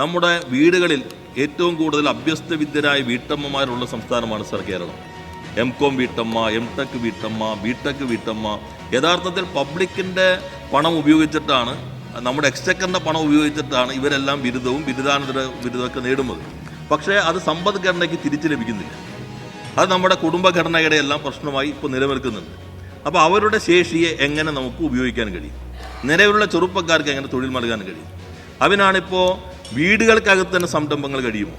നമ്മുടെ വീടുകളിൽ ഏറ്റവും കൂടുതൽ അഭ്യസ്ത വിദ്യരായ വീട്ടമ്മമാരുള്ള സംസ്ഥാനമാണ് സർ കേരളം. എം കോം വീട്ടമ്മ എം ടെക് വീട്ടമ്മ ബി ടെക് വീട്ടമ്മ യഥാർത്ഥത്തിൽ പബ്ലിക്കിന്റെ പണം ഉപയോഗിച്ചിട്ടാണ് നമ്മുടെ എക്സ്ചക്കറിന്റെ പണം ഉപയോഗിച്ചിട്ടാണ് ഇവരെല്ലാം ബിരുദവും ബിരുദാനന്തര ബിരുദമൊക്കെ നേടുന്നത്. പക്ഷേ അത് സമ്പദ്ഘടനയ്ക്ക് തിരിച്ചു ലഭിക്കുന്നില്ല. അത് നമ്മുടെ കുടുംബഘടനയുടെ എല്ലാം പ്രശ്നമായി ഇപ്പോൾ നിലനിൽക്കുന്നുണ്ട്. അപ്പോൾ അവരുടെ ശേഷിയെ എങ്ങനെ നമുക്ക് ഉപയോഗിക്കാൻ കഴിയും? നിലവിലുള്ള ചെറുപ്പക്കാർക്ക് എങ്ങനെ തൊഴിൽ നൽകാൻ കഴിയും? അതിനാണിപ്പോൾ വീടുകൾക്കകത്ത് തന്നെ സംരംഭങ്ങൾ കഴിയുമോ?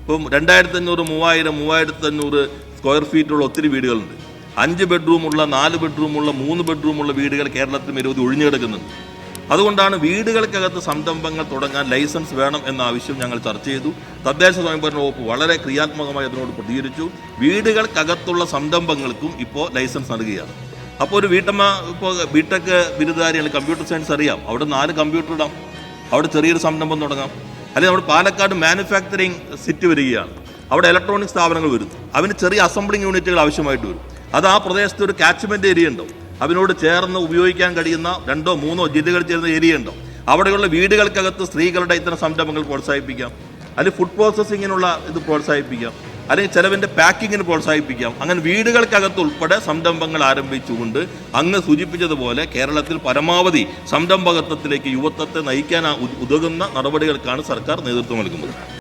ഇപ്പം രണ്ടായിരത്തി അഞ്ഞൂറ് മൂവായിരം മൂവായിരത്തി അഞ്ഞൂറ് സ്ക്വയർ ഫീറ്റുള്ള ഒത്തിരി വീടുകളുണ്ട്. അഞ്ച് ബെഡ്റൂമുള്ള നാല് ബെഡ്റൂമുള്ള മൂന്ന് ബെഡ്റൂമുള്ള വീടുകൾ കേരളത്തിൽ നിരവധി ഒഴിഞ്ഞു കിടക്കുന്നുണ്ട്. അതുകൊണ്ടാണ് വീടുകൾക്കകത്ത് സംരംഭങ്ങൾ തുടങ്ങാൻ ലൈസൻസ് വേണം എന്ന ആവശ്യം ഞങ്ങൾ ചർച്ച ചെയ്തു. തദ്ദേശ സ്വയംഭരണ വകുപ്പ് വളരെ ക്രിയാത്മകമായി അതിനോട് പ്രതികരിച്ചു. വീടുകൾക്കകത്തുള്ള സംരംഭങ്ങൾക്കും ഇപ്പോൾ ലൈസൻസ് നൽകുകയാണ്. അപ്പോൾ ഒരു വീട്ടമ്മ ഇപ്പോൾ ബിടെക് ബിരുദധാരിയാണ് കമ്പ്യൂട്ടർ സയൻസ് അറിയാം. അവിടെ നാല് കമ്പ്യൂട്ടർ ഇടാം. അവിടെ ചെറിയൊരു സംരംഭം തുടങ്ങാം. അല്ലെങ്കിൽ നമ്മുടെ പാലക്കാട് മാനുഫാക്ചറിങ് സിറ്റി വരികയാണ്. അവിടെ ഇലക്ട്രോണിക് സ്ഥാപനങ്ങൾ വരും. അവന് ചെറിയ അസംബ്ലിംഗ് യൂണിറ്റുകൾ ആവശ്യമായിട്ട് വരും. അത് ആ പ്രദേശത്ത് ഒരു കാച്ച്മെന്റ് ഏരിയ ഉണ്ടോ അവനോട് ചേർന്ന് ഉപയോഗിക്കാൻ കഴിയുന്ന രണ്ടോ മൂന്നോ ജില്ലകൾ ചേർന്ന ഏരിയ ഉണ്ടോ അവിടെയുള്ള വീടുകൾക്കകത്ത് സ്ത്രീകളുടെ ഇത്തരം സംരംഭങ്ങൾ പ്രോത്സാഹിപ്പിക്കാം. അല്ലെങ്കിൽ ഫുഡ് പ്രോസസ്സിങ്ങിനുള്ള ഇത് പ്രോത്സാഹിപ്പിക്കാം. അല്ലെങ്കിൽ ചിലവിന്റെ പാക്കിങ്ങിന് പ്രോത്സാഹിപ്പിക്കാം. അങ്ങനെ വീടുകൾക്കകത്ത് ഉൾപ്പെടെ സംരംഭങ്ങൾ ആരംഭിച്ചുകൊണ്ട് അങ്ങ് സൂചിപ്പിച്ചതുപോലെ കേരളത്തിൽ പരമാവധി സംരംഭകത്വത്തിലേക്ക് യുവത്വത്തെ നയിക്കാൻ ഉതകുന്ന നടപടികൾക്കാണ് സർക്കാർ നേതൃത്വം നൽകുന്നത്.